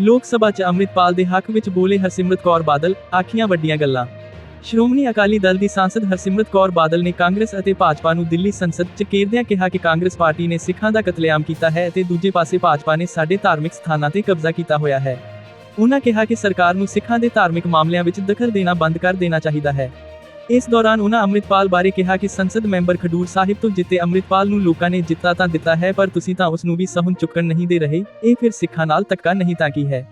ਲੋਕ ਸਭਾ 'ਚ ਅੰਮ੍ਰਿਤਪਾਲ ਦੇ ਹੱਕ ਵਿੱਚ ਬੋਲੇ ਹਰਸਿਮਰਤ ਕੌਰ ਬਾਦਲ, ਆਖੀਆਂ ਵੱਡੀਆਂ ਗੱਲਾਂ। ਸ਼੍ਰੋਮਣੀ ਅਕਾਲੀ ਦਲ ਦੀ ਸਾਂਸਦ ਹਰਸਿਮਰਤ ਕੌਰ ਬਾਦਲ ਨੇ ਕਾਂਗਰਸ ਅਤੇ ਭਾਜਪਾ ਨੂੰ ਦਿੱਲੀ ਸੰਸਦ 'ਚ ਘੇਰਦਿਆਂ ਕਿਹਾ ਕਿ ਕਾਂਗਰਸ ਪਾਰਟੀ ਨੇ ਸਿੱਖਾਂ ਦਾ ਕਤਲੇਆਮ ਕੀਤਾ ਹੈ ਅਤੇ ਦੂਜੇ ਪਾਸੇ ਭਾਜਪਾ ਨੇ ਸਾਡੇ ਧਾਰਮਿਕ ਸਥਾਨਾਂ ਤੇ ਕਬਜ਼ਾ ਕੀਤਾ ਹੋਇਆ ਹੈ। ਉਹਨਾਂ ਕਿਹਾ ਕਿ ਸਰਕਾਰ ਨੂੰ ਸਿੱਖਾਂ ਦੇ ਧਾਰਮਿਕ ਮਾਮਲਿਆਂ ਵਿੱਚ ਦਖਲ ਦੇਣਾ ਬੰਦ ਕਰ ਦੇਣਾ ਚਾਹੀਦਾ ਹੈ। ਇਸ ਦੌਰਾਨ ਉਨ੍ਹਾਂ ਅੰਮ੍ਰਿਤਪਾਲ ਬਾਰੇ ਕਿਹਾ ਕਿ ਸੰਸਦ ਮੈਂਬਰ ਖਡੂਰ ਸਾਹਿਬ ਤੋਂ ਜਿੱਤੇ ਅੰਮ੍ਰਿਤਪਾਲ ਨੂੰ ਲੋਕਾਂ ਨੇ ਜਿੱਤਾ ਤਾਂ ਦਿੱਤਾ ਹੈ, ਪਰ ਤੁਸੀਂ ਤਾਂ ਉਸ ਨੂੰ ਵੀ ਸਹੁੰ ਚੁੱਕਣ ਨਹੀਂ ਦੇ ਰਹੇ। ਇਹ ਫਿਰ ਸਿੱਖਾਂ ਨਾਲ ਧੱਕਾ ਨਹੀਂ ਤਾਂ ਕੀ ਹੈ?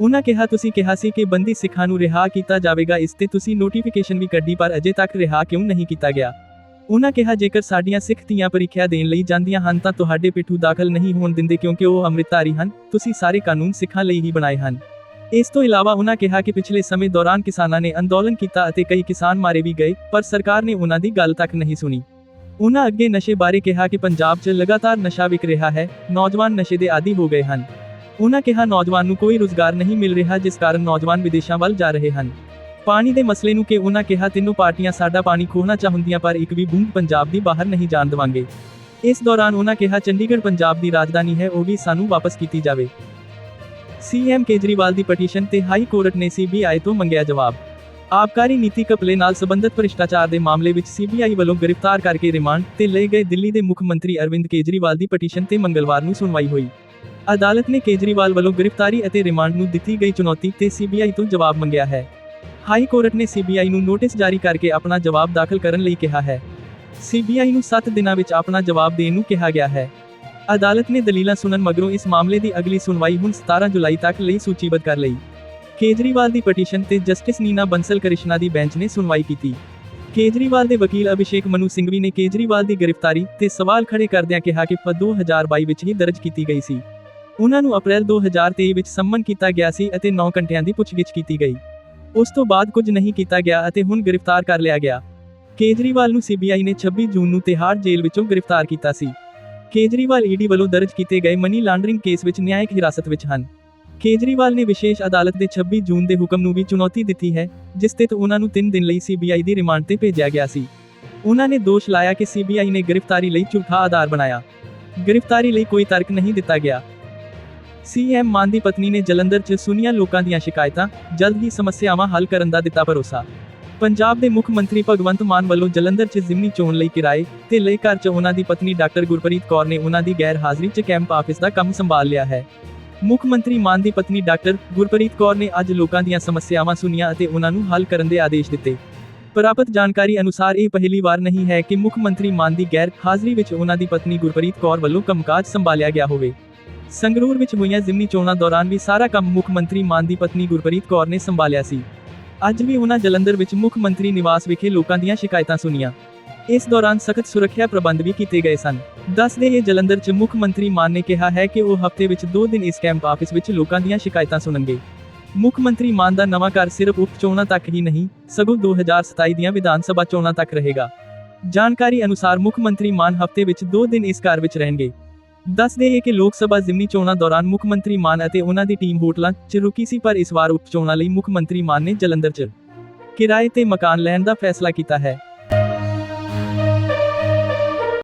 ਉਨ੍ਹਾਂ ਕਿਹਾ, ਤੁਸੀਂ ਕਿਹਾ ਸੀ ਕਿ ਬੰਦੀ ਸਿੱਖਾਂ ਨੂੰ ਰਿਹਾ ਕੀਤਾ ਜਾਵੇਗਾ, ਇਸ ਤੇ ਤੁਸੀਂ ਨੋਟੀਫਿਕੇਸ਼ਨ ਵੀ ਕੱਢੀ, ਪਰ ਅਜੇ ਤੱਕ ਰਿਹਾ ਕਿਉਂ ਨਹੀਂ ਕੀਤਾ ਗਿਆ? ਉਹਨਾਂ ਕਿਹਾ, ਜੇਕਰ ਸਾਡੀਆਂ ਸਿੱਖ ਧੀਆਂ ਪ੍ਰੀਖਿਆ ਦੇਣ ਲਈ ਜਾਂਦੀਆਂ ਹਨ, ਤਾਂ ਤੁਹਾਡੇ ਪਿੱਠੂ ਦਾਖਲ ਨਹੀਂ ਹੋਣ ਦਿੰਦੇ ਕਿਉਂਕਿ ਉਹ ਅੰਮ੍ਰਿਤਧਾਰੀ ਹਨ। ਤੁਸੀਂ ਸਾਰੇ ਕਾਨੂੰਨ ਸਿੱਖਾਂ ਲਈ ਹੀ ਬਣਾਏ ਹਨ। ਇਸ ਤੋਂ ਇਲਾਵਾ ਉਨ੍ਹਾਂ ਕਿਹਾ ਕਿ ਪਿਛਲੇ ਸਮੇਂ ਦੌਰਾਨ ਕਿਸਾਨਾਂ ਨੇ ਅੰਦੋਲਨ ਕੀਤਾ ਅਤੇ ਕਈ ਕਿਸਾਨ ਮਾਰੇ ਵੀ ਗਏ, ਪਰ ਸਰਕਾਰ ਨੇ ਉਨ੍ਹਾਂ ਦੀ ਗੱਲ ਤੱਕ ਨਹੀਂ ਸੁਣੀ। ਉਹਨਾਂ ਅੱਗੇ ਨਸ਼ੇ ਬਾਰੇ ਕਿਹਾ ਕਿ ਪੰਜਾਬ 'ਚ ਲਗਾਤਾਰ ਨਸ਼ਾ ਵਿਕ ਰਿਹਾ ਹੈ, ਨੌਜਵਾਨ ਨਸ਼ੇ ਦੇ ਆਦੀ ਹੋ ਗਏ ਹਨ। ਉਹਨਾਂ ਕਿਹਾ ਨੌਜਵਾਨ ਨੂੰ ਕੋਈ ਰੁਜ਼ਗਾਰ ਨਹੀਂ ਮਿਲ ਰਿਹਾ ਜਿਸ ਕਾਰਨ ਨੌਜਵਾਨ ਵਿਦੇਸ਼ਾਂ ਵੱਲ ਜਾ ਰਹੇ ਹਨ। ਪਾਣੀ ਦੇ ਮਸਲੇ ਨੂੰ ਕਿ ਉਨ੍ਹਾਂ ਕਿਹਾ, ਤਿੰਨੋਂ ਪਾਰਟੀਆਂ ਸਾਡਾ ਪਾਣੀ ਖੋਹਣਾ ਚਾਹੁੰਦੀਆਂ, ਪਰ ਇੱਕ ਵੀ ਬੂੰਦ ਪੰਜਾਬ ਦੀ ਬਾਹਰ ਨਹੀਂ ਜਾਣ ਦੇਵਾਂਗੇ। ਇਸ ਦੌਰਾਨ ਉਨ੍ਹਾਂ ਕਿਹਾ, ਚੰਡੀਗੜ੍ਹ ਪੰਜਾਬ ਦੀ ਰਾਜਧਾਨੀ ਹੈ, ਉਹ ਵੀ ਸਾਨੂੰ ਵਾਪਸ ਕੀਤੀ ਜਾਵੇ। ਸੀਐਮ ਕੇਜਰੀਵਾਲ ਦੀ ਪਟੀਸ਼ਨ ਤੇ ਹਾਈ ਕੋਰਟ ਨੇ ਸੀਬੀਆਈ ਤੋਂ ਮੰਗਿਆ ਜਵਾਬ। ਆਬਕਾਰੀ ਨੀਤੀ ਕਪਲੇ ਨਾਲ ਸੰਬੰਧਿਤ ਭ੍ਰਿਸ਼ਟਾਚਾਰ ਦੇ ਮਾਮਲੇ ਵਿੱਚ ਸੀਬੀਆਈ ਵੱਲੋਂ ਗ੍ਰਿਫਤਾਰ ਕਰਕੇ ਰਿਮਾਂਡ ਤੇ ਲਏ ਗਏ ਦਿੱਲੀ ਦੇ ਮੁੱਖ ਮੰਤਰੀ ਅਰਵਿੰਦ ਕੇਜਰੀਵਾਲ ਦੀ ਪਟੀਸ਼ਨ ਤੇ ਮੰਗਲਵਾਰ ਨੂੰ ਸੁਣਵਾਈ ਹੋਈ। ਅਦਾਲਤ ਨੇ ਕੇਜਰੀਵਾਲ ਵੱਲੋਂ ਗ੍ਰਿਫਤਾਰੀ ਅਤੇ ਰਿਮਾਂਡ ਨੂੰ ਦਿੱਤੀ ਗਈ ਚੁਣੌਤੀ ਤੇ ਸੀਬੀਆਈ ਤੋਂ ਜਵਾਬ ਮੰਗਿਆ ਹੈ। ਹਾਈ ਕੋਰਟ ਨੇ ਸੀਬੀਆਈ ਨੂੰ ਨੋਟਿਸ ਜਾਰੀ ਕਰਕੇ ਆਪਣਾ ਜਵਾਬ ਦਾਖਲ ਕਰਨ ਲਈ ਕਿਹਾ ਹੈ। ਸੀਬੀਆਈ ਨੂੰ 7 ਦਿਨਾਂ ਵਿੱਚ ਆਪਣਾ ਜਵਾਬ ਦੇਣ ਨੂੰ ਕਿਹਾ ਗਿਆ ਹੈ। ਅਦਾਲਤ ਨੇ ਦਲੀਲਾਂ ਸੁਣਨ ਮਗਰੋਂ ਇਸ ਮਾਮਲੇ ਦੀ ਅਗਲੀ ਸੁਣਵਾਈ ਹੁਣ 17 ਜੁਲਾਈ ਤੱਕ ਲਈ ਸੂਚੀਬੱਧ ਕਰ ਲਈ। ਕੇਜਰੀਵਾਲ ਦੀ ਪਟੀਸ਼ਨ ਤੇ ਜਸਟਿਸ ਨੀਨਾ ਬੰਸਲ ਕ੍ਰਿਸ਼ਨਾ ਦੀ ਬੈਂਚ ਨੇ ਸੁਣਵਾਈ ਕੀਤੀ। ਕੇਜਰੀਵਾਲ ਦੇ ਵਕੀਲ ਅਭਿਸ਼ੇਕ ਮਨੂ ਸਿੰਘਵੀ ਨੇ ਕੇਜਰੀਵਾਲ ਦੀ ਗ੍ਰਿਫਤਾਰੀ ਤੇ ਸਵਾਲ ਖੜੇ ਕਰਦਿਆਂ ਕਿਹਾ ਕਿ ਫ 2022 ਵਿੱਚ ਹੀ ਦਰਜ ਕੀਤੀ ਗਈ ਸੀ। ਉਹਨਾਂ ਨੂੰ ਅਪ੍ਰੈਲ 2023 ਵਿੱਚ ਸੰਮਨ ਕੀਤਾ ਗਿਆ ਸੀ ਅਤੇ 9 ਘੰਟਿਆਂ ਦੀ ਪੁੱਛਗਿੱਛ ਕੀਤੀ ਗਈ। ਉਸ ਤੋਂ ਬਾਅਦ ਕੁਝ ਨਹੀਂ ਕੀਤਾ ਗਿਆ ਅਤੇ ਹੁਣ ਗ੍ਰਿਫਤਾਰ ਕਰ ਲਿਆ ਗਿਆ। ਕੇਜਰੀਵਾਲ ਨੂੰ ਸੀਬੀਆਈ ਨੇ 26 ਜੂਨ ਨੂੰ ਤਿਹਾੜ ਜੇਲ੍ਹ ਵਿੱਚੋਂ ਗ੍ਰਿਫਤਾਰ ਕੀਤਾ ਸੀ। ਕੇਜਰੀਵਾਲ ਈਡੀ ਵੱਲੋਂ ਦਰਜ ਕੀਤੇ ਗਏ ਮਨੀ ਲਾਂਡਰਿੰਗ ਕੇਸ ਵਿੱਚ ਨਿਆਇਕ ਹਿਰਾਸਤ ਵਿੱਚ ਹਨ। ਕੇਜਰੀਵਾਲ ਨੇ ਵਿਸ਼ੇਸ਼ ਅਦਾਲਤ ਦੇ 26 ਜੂਨ ਦੇ ਹੁਕਮ ਨੂੰ ਵੀ ਚੁਣੌਤੀ ਦਿੱਤੀ ਹੈ, ਜਿਸ ਤੇ ਉਹਨਾਂ ਨੂੰ 3 ਦਿਨ ਲਈ ਸੀਬੀਆਈ ਦੀ ਰਿਮਾਂਡ ਤੇ ਭੇਜਿਆ ਗਿਆ ਸੀ। ਉਹਨਾਂ ਨੇ ਦੋਸ਼ ਲਾਇਆ ਕਿ ਸੀਬੀਆਈ ਨੇ ਗ੍ਰਿਫਤਾਰੀ ਲਈ ਝੂਠਾ ਆਧਾਰ ਬਣਾਇਆ। ਗ੍ਰਿਫਤਾਰੀ ਲਈ ਕੋਈ ਤਰਕ ਨਹੀਂ ਦਿੱਤਾ ਗਿਆ। ਸੀਐਮ ਮਾਨ ਦੀ ਪਤਨੀ ਨੇ ਜਲੰਧਰ 'ਚ ਸੁਨੀਆਂ ਲੋਕਾਂ ਦੀਆਂ ਸ਼ਿਕਾਇਤਾਂ, ਜਲਦ ਹੀ ਸਮੱਸਿਆਵਾਂ ਹੱਲ ਕਰਨ ਦਾ ਦਿੱਤਾ ਭਰੋਸਾ। ਪੰਜਾਬ ਦੇ ਮੁੱਖ ਮੰਤਰੀ ਭਗਵੰਤ ਮਾਨ ਵੱਲੋਂ ਜਲੰਧਰ 'ਚ ਜ਼ਿਮਨੀ ਚੋਣ ਲਈ ਕਿਰਾਏ ਤੇ ਲਏ ਘਰ 'ਚ ਉਹਨਾਂ ਦੀ ਪਤਨੀ ਡਾਕਟਰ ਗੁਰਪ੍ਰੀਤ ਕੌਰ ਨੇ ਉਹਨਾਂ ਦੀ ਗੈਰ ਹਾਜ਼ਰੀ 'ਚ ਕੈਂਪ ਆਫਿਸ ਦਾ ਕੰਮ ਸੰਭਾਲ ਲਿਆ ਹੈ। ਮੁੱਖ ਮੰਤਰੀ ਮਾਨ ਦੀ ਪਤਨੀ ਡਾਕਟਰ ਗੁਰਪ੍ਰੀਤ ਕੌਰ ਨੇ ਅੱਜ ਲੋਕਾਂ ਦੀਆਂ ਸਮੱਸਿਆਵਾਂ ਸੁਣੀਆਂ ਅਤੇ ਉਹਨਾਂ ਨੂੰ ਹੱਲ ਕਰਨ ਦੇ ਆਦੇਸ਼ ਦਿੱਤੇ। ਪ੍ਰਾਪਤ ਜਾਣਕਾਰੀ ਅਨੁਸਾਰ ਇਹ ਪਹਿਲੀ ਵਾਰ ਨਹੀਂ ਹੈ ਕਿ ਮੁੱਖ ਮੰਤਰੀ ਮਾਨ ਦੀ ਗੈਰ ਹਾਜ਼ਰੀ ਵਿੱਚ ਉਹਨਾਂ ਦੀ ਪਤਨੀ ਗੁਰਪ੍ਰੀਤ ਕੌਰ ਵੱਲੋਂ ਕੰਮਕਾਜ ਸੰਭਾਲਿਆ ਗਿਆ ਹੋਵੇ। ਸੰਗਰੂਰ ਵਿੱਚ ਹੋਈਆਂ ਜ਼ਿਮਨੀ ਚੋਣਾਂ ਦੌਰਾਨ ਵੀ ਸਾਰਾ ਕੰਮ ਮੁੱਖ ਮੰਤਰੀ ਮਾਨ ਦੀ ਪਤਨੀ ਗੁਰਪ੍ਰੀਤ ਕੌਰ ਨੇ ਸੰਭਾਲਿਆ ਸੀ। ਅੱਜ ਵੀ ਉਹਨਾਂ ਜਲੰਧਰ ਵਿੱਚ ਮੁੱਖ ਮੰਤਰੀ ਨਿਵਾਸ ਵਿਖੇ ਲੋਕਾਂ ਦੀਆਂ ਸ਼ਿਕਾਇਤਾਂ ਸੁਣੀਆਂ। ਇਸ ਦੌਰਾਨ ਸਖਤ ਸੁਰੱਖਿਆ ਪ੍ਰਬੰਧ ਵੀ ਕੀਤੇ ਗਏ ਸਨ। ਦੱਸਦੇ ਇਹ ਜਲੰਧਰ 'ਚ ਮੁੱਖ ਮੰਤਰੀ ਮਾਨ ਨੇ ਕਿਹਾ ਹੈ ਕਿ ਉਹ ਹਫ਼ਤੇ ਵਿੱਚ 2 ਦਿਨ ਇਸ ਕੈਂਪ ਆਫਿਸ ਵਿੱਚ ਲੋਕਾਂ ਦੀਆਂ ਸ਼ਿਕਾਇਤਾਂ ਸੁਣਨਗੇ। ਮੁੱਖ ਮੰਤਰੀ ਮਾਨ ਦਾ ਨਵਾਂ ਘਰ ਸਿਰਫ ਉਪ ਚੋਣਾਂ ਤੱਕ ਹੀ ਨਹੀਂ, ਸਗੋਂ 2027 ਦੀਆਂ ਵਿਧਾਨ ਸਭਾ ਚੋਣਾਂ ਤੱਕ ਰਹੇਗਾ। ਜਾਣਕਾਰੀ ਅਨੁਸਾਰ ਮੁੱਖ ਮੰਤਰੀ ਮਾਨ ਹਫ਼ਤੇ ਵਿੱਚ 2 ਦਿਨ ਇਸ ਘਰ ਵਿੱਚ ਰਹਿਣਗੇ। ਦੱਸ ਹੈ ਕਿ ਲੋਕ ਸਭਾ ਜ਼ਿਮਨੀ ਚੋਣਾਂ ਦੌਰਾਨ ਮੁੱਖ ਮੰਤਰੀ ਮਾਨ ਅਤੇ ਉਹਨਾਂ ਦੀ ਟੀਮ ਹੋਟਲਾਂ 'ਚ ਰੁਕੀ ਸੀ, ਪਰ ਇਸ ਵਾਰ ਉਪ ਚੋਣਾਂ ਲਈ ਮੁੱਖ ਮੰਤਰੀ ਮਾਨ ਨੇ ਜਲੰਧਰ 'ਚ ਕਿਰਾਏ ਤੇ ਮਕਾਨ ਲੈਣ ਦਾ ਫੈਸਲਾ ਕੀਤਾ ਹੈ।